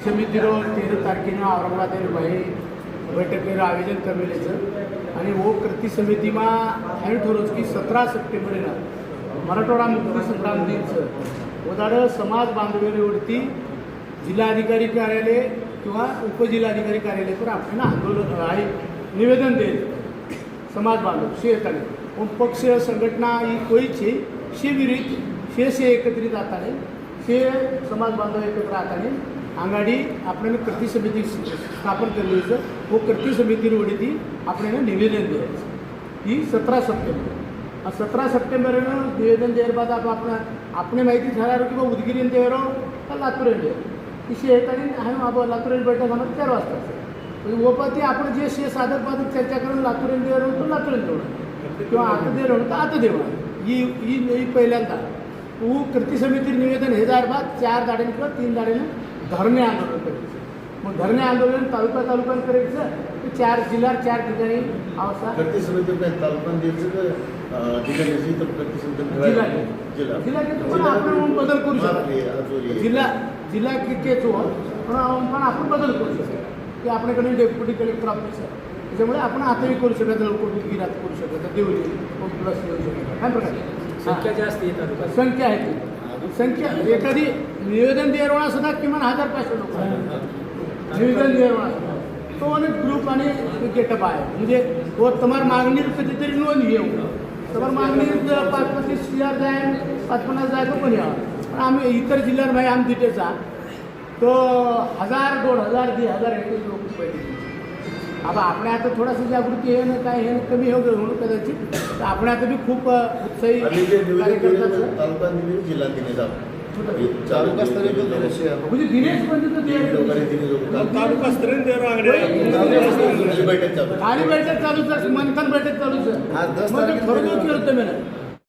समितीरो तेरा तारखेनं औरंगाबाद भाई बैठकीचं आयोजन કરેલું અને वो कृती સમિતિમાં એમ ठरवलं की सतरा सप्टेंबरला मराठवाडा मुक्ती संग्राम दिन છે उदाहरण समाज बांधवलीवरती जिल्हाधिकारी कार्यालय किंवा उपजिल्हाधिकारी कार्यालय पर आपल्याला आंदोलन आहे निवेदन द्यायचं समाज बांधव शे येताना पण पक्ष संघटना ही कोईच છે शे विरुद्ध शे शे एकत्रित आताने शे समाज बांधव एकत्र आताने आघाड़ी अपने कृती समिती स्थापन केली सर व हो कृती समिती समिति आपण निवेदन द्यायचं ही सतरा सप्टेंबर. सतरा सत्रह निवेदन दिए बाद आपण आपण अपने माहिती ठहरा कि उदगिरी देवरो का लातूर इसी हेताने हम बाबा लातूर बैठक हमारे चार वाजता म्हणजे वोपती आपण जे शे साधक बाधक चर्चा करून लातूर देवरो तो लातूर देवणार किंवा आता देवरो तर आता देवणार ही ही पहिल्यांदा. कृती समिती निवेदन हे जाहीर बाद चार धाड्यांनी किंवा तीन धाड्यानं धरणे आंदोलन करायचं. मग धरणे आंदोलन तालुका तालुका करायचं ते चार जिल्हा चार ठिकाणी अवस्था का आपण म्हणून बदल करू शकतो. जिल्हा जिल्हा केच हो पण पण आपण बदल करू शकतो की आपल्याकडे डेप्युटी कलेक्टर ऑफिस आहे. त्याच्यामुळे आपण आताही करू शकत लवकर गिरात करू शकत देवली प्लस देऊ. शकत काय प्रकारे संख्या जास्त येतात संख्या आहे ती. संख्या. एखादी निवेदन देरवाळा सुद्धा किमान हजार पाचशे लोक निवेदन देरवाळा सुद्धा. तो अनेक ग्रुप आणि गेटअप आहे. म्हणजे तो तुम्हाला मागणी कधीतरी नोंद घेऊ. तुम्हाला मागणी पाच पस्तीस हजार जाय पाच पन्नास जाय तो पण यावं पण आम्ही इतर जिल्ह्यात भाई आम तिथेचा तो हजार दोन हजार दीड हजार एकवीस लोक पहिले आता आपल्या आता थोडासा जागृती आहे ना काय हे कमी हो गं म्हणून कदाचित। तर आपण आता बी खूप उत्साही आणि जे निवेदन कार्यकर्ता दिले आहे. तालुका जिल्हा म्हणजे दिनेश तालुका स्तरीय बैठक चालू खाली बैठक चालूच मंथन बैठक चालूच ठरवून केलं होतं मी